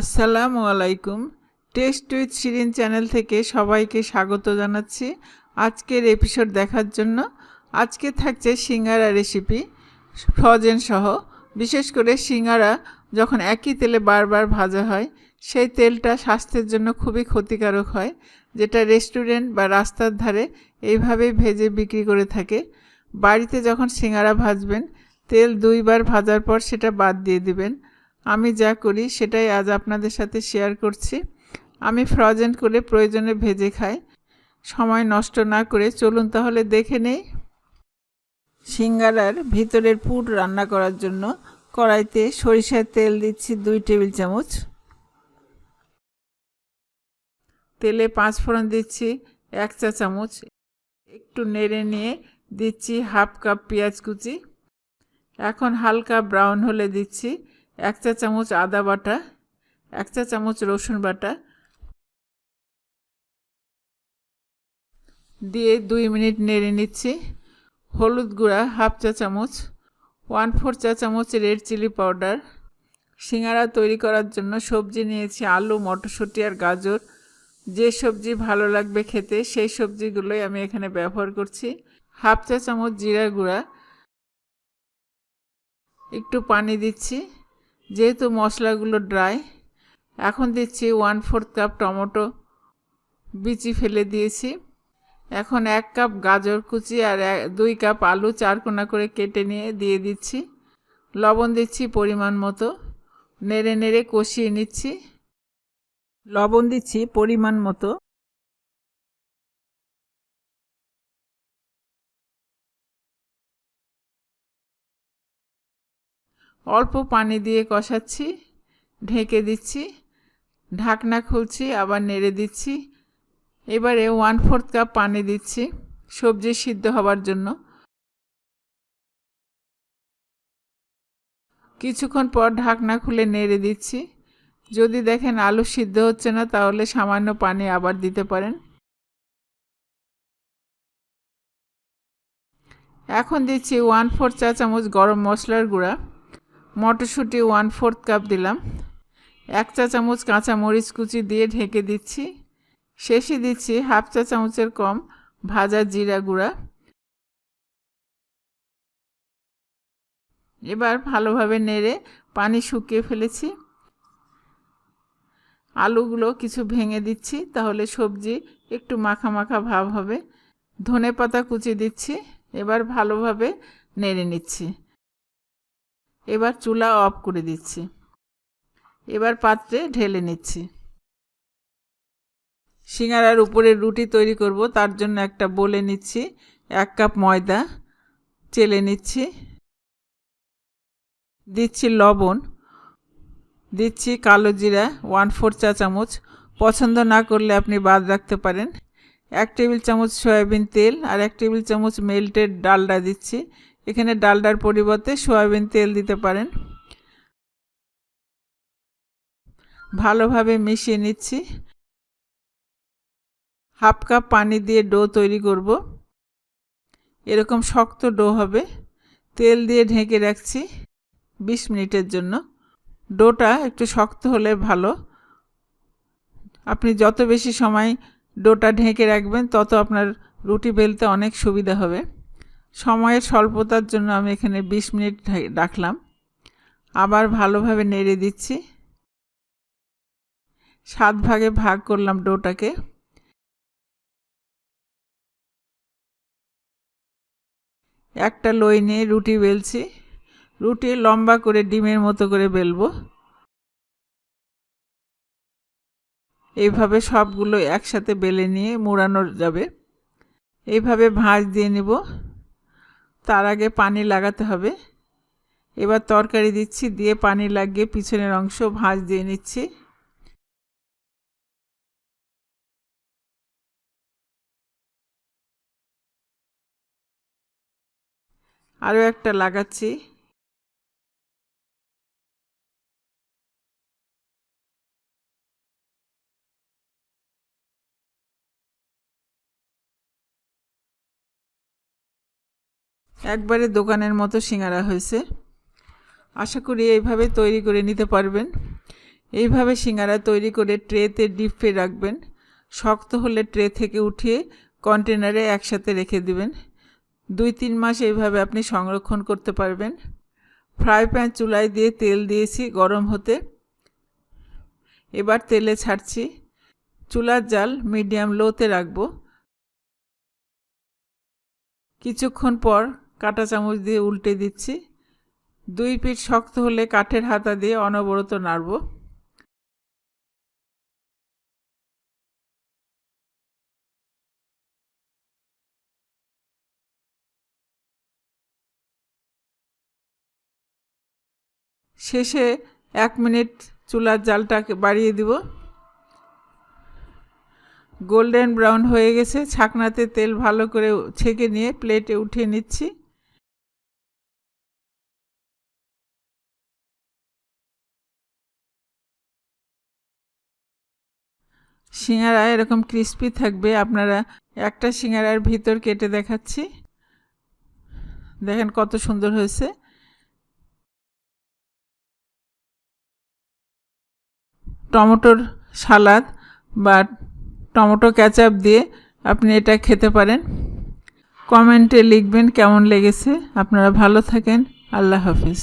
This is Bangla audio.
আসসালামু আলাইকুম। টেস্ট উইথ শিরিন চ্যানেল থেকে সবাইকে স্বাগত জানাচ্ছি আজকের এপিসোড দেখার জন্য। আজকে থাকছে সিঙ্গারা রেসিপি, ফ্রোজেন সহ। বিশেষ করে সিঙ্গারা যখন একই তেলে বারবার ভাজা হয়, সেই তেলটা স্বাস্থ্যের জন্য খুবই ক্ষতিকারক হয়, যেটা রেস্টুরেন্ট বা রাস্তার ধারে এইভাবেই ভেজে বিক্রি করে থাকে। বাড়িতে যখন সিঙ্গারা ভাজবেন, তেল দুইবার ভাজার পর সেটা বাদ দিয়ে দিবেন। আমি যা করি সেটাই আজ আপনাদের সাথে শেয়ার করছি। আমি ফ্রোজেন করে প্রয়োজনে ভেজে খাই। সময় নষ্ট না করে চলুন তাহলে দেখে নেই। সিঙ্গারার ভিতরের পুর রান্না করার জন্য কড়াইতে সরিষার তেল দিচ্ছি দুই টেবিল চামচ। তেলে পাঁচ ফোড়ন দিচ্ছি এক চা চামচ। একটু নেড়ে নিয়ে দিচ্ছি হাফ কাপ পেঁয়াজ কুচি। এখন হালকা ব্রাউন হলে দিচ্ছি এক চা চামচ আদা বাটা, এক চা চামচ রসুন বাটা। দিয়ে দুই মিনিট নেড়ে নিচ্ছি। হলুদ গুঁড়া হাফ চা চামচ, ওয়ান ফোর চা চামচ রেড চিলি পাউডার। সিঙ্গারা তৈরি করার জন্য সবজি নিয়েছি আলু, মটরশুঁটি আর গাজর। যে সবজি ভালো লাগবে খেতে সেই সবজিগুলোই আমি এখানে ব্যবহার করছি। হাফ চা চামচ জিরা গুঁড়া। একটু পানি দিচ্ছি। যেহেতু মশলাগুলো ড্রাই এখন দিচ্ছি ওয়ান ফোর্থ কাপ টমেটো বিচি ফেলে দিয়েছি। এখন এক কাপ গাজর কুচি আর দুই কাপ আলু চারকোনা করে কেটে নিয়ে দিয়ে দিচ্ছি। লবণ দিচ্ছি পরিমাণ মতো, নেড়ে নেড়ে কষিয়ে নিচ্ছি। লবণ দিচ্ছি পরিমাণ মতো। অল্প পানি দিয়ে কষাচ্ছি, ঢেকে দিচ্ছি, ঢাকনা খুলছি, আবার নেড়ে দিচ্ছি। এবারে ওয়ান ফোর্থ কাপ পানি দিচ্ছি সবজি সিদ্ধ হবার জন্য। কিছুক্ষণ পর ঢাকনা খুলে নেড়ে দিচ্ছি। যদি দেখেন আলু সিদ্ধ হচ্ছে না, তাহলে সামান্য পানি আবার দিতে পারেন। এখন দিচ্ছি ওয়ান ফোর চা চামচ গরম মশলার গুঁড়া। মটরশুঁটি ওয়ান ফোর্থ কাপ দিলাম। এক চা চামচ কাঁচা মরিচ কুচি দিয়ে ঢেকে দিচ্ছি। শেষে দিচ্ছি হাফ চা চামচের কম ভাজা জিরা গুঁড়া। এবার ভালোভাবে নেড়ে পানি শুকিয়ে ফেলেছি। আলুগুলো কিছু ভেঙে দিচ্ছি, তাহলে সবজি একটু মাখা মাখা ভাব হবে। ধনে পাতা কুচি দিচ্ছি, এবার ভালোভাবে নেড়ে নিচ্ছি। এবার চুলা অফ করে দিচ্ছি। এবার পাত্রে ঢেলে নিচ্ছি। সিঙ্গারার উপরে রুটি তৈরি করব, তার জন্য একটা বলে নিচ্ছি, এক কাপ ময়দা, চেলে নিচ্ছি, দিচ্ছি লবণ, দিচ্ছি কালো জিরা, ওয়ান ফোর চা চামচ। পছন্দ না করলে আপনি বাদ রাখতে পারেন। এক টেবিল চামচ সয়াবিন তেল আর এক টেবিল চামচ মেল্টেড ডালডা দিচ্ছি। এখানে ডালডার পরিবর্তে সয়াবিন তেল দিতে পারেন। ভালোভাবে মিশিয়ে নিচ্ছি। হাফ কাপ পানি দিয়ে ডো তৈরি করব। এরকম শক্ত ডো হবে। তেল দিয়ে ঢেকে রাখছি বিশ মিনিটের জন্য। ডোটা একটু শক্ত হলে ভালো। আপনি যত বেশি সময় ডোটা ঢেকে রাখবেন, তত আপনার রুটি বেলতে অনেক সুবিধা হবে। সময়ের স্বল্পতার জন্য আমি এখানে বিশ মিনিট রাখলাম আবার ভালোভাবে নেড়ে দিচ্ছি। সাত ভাগে ভাগ করলাম ডোটাকে। একটা লই নিয়ে রুটি বেলছি। রুটি লম্বা করে ডিমের মতো করে বেলবো। এইভাবে সবগুলো একসাথে বেলে নিয়ে মোড়ানো যাবে। এইভাবে ভাঁজ দিয়ে নেব। তার আগে পানি লাগাতে হবে। এবার তরকারি দিচ্ছি, দিয়ে পানি লাগিয়ে পিছনের অংশ ভাঁজ দিয়ে নিচ্ছি। আরও একটা লাগাচ্ছি। একবারে দোকানের মতো সিঙ্গারা হয়েছে। আশা করি এইভাবে তৈরি করে নিতে পারবেন। এইভাবে সিঙ্গারা তৈরি করে ট্রেতে ডিপে রাখবেন। শক্ত হলে ট্রে থেকে উঠিয়ে কন্টেনারে একসাথে রেখে দিবেন। দুই তিন মাস এইভাবে আপনি সংরক্ষণ করতে পারবেন। ফ্রাই প্যান চুলায় দিয়ে তেল দিয়েছি গরম হতে। এবার তেলে ছাড়ছি। চুলার জাল মিডিয়াম লোতে রাখব। কিছুক্ষণ পর কাঁটা চামচ দিয়ে উল্টে দিচ্ছি। দুই পিঠ শক্ত হলে কাঠের হাতা দিয়ে অনবরত নাড়ব। শেষে এক মিনিট চুলার জালটাকে বাড়িয়ে দিব। গোল্ডেন ব্রাউন হয়ে গেছে। ছাকনাতে তেল ভালো করে ছেঁকে নিয়ে প্লেটে উঠিয়ে নিচ্ছি। সিঙ্গারা এরকম ক্রিস্পি থাকবে। আপনারা একটা সিঙ্গারার ভিতর কেটে দেখাচ্ছি। দেখেন কত সুন্দর হয়েছে। টমেটোর সালাদ বা টমেটো ক্যাচাপ দিয়ে আপনি এটা খেতে পারেন। কমেন্টে লিখবেন কেমন লেগেছে। আপনারা ভালো থাকেন। আল্লাহ হাফিজ।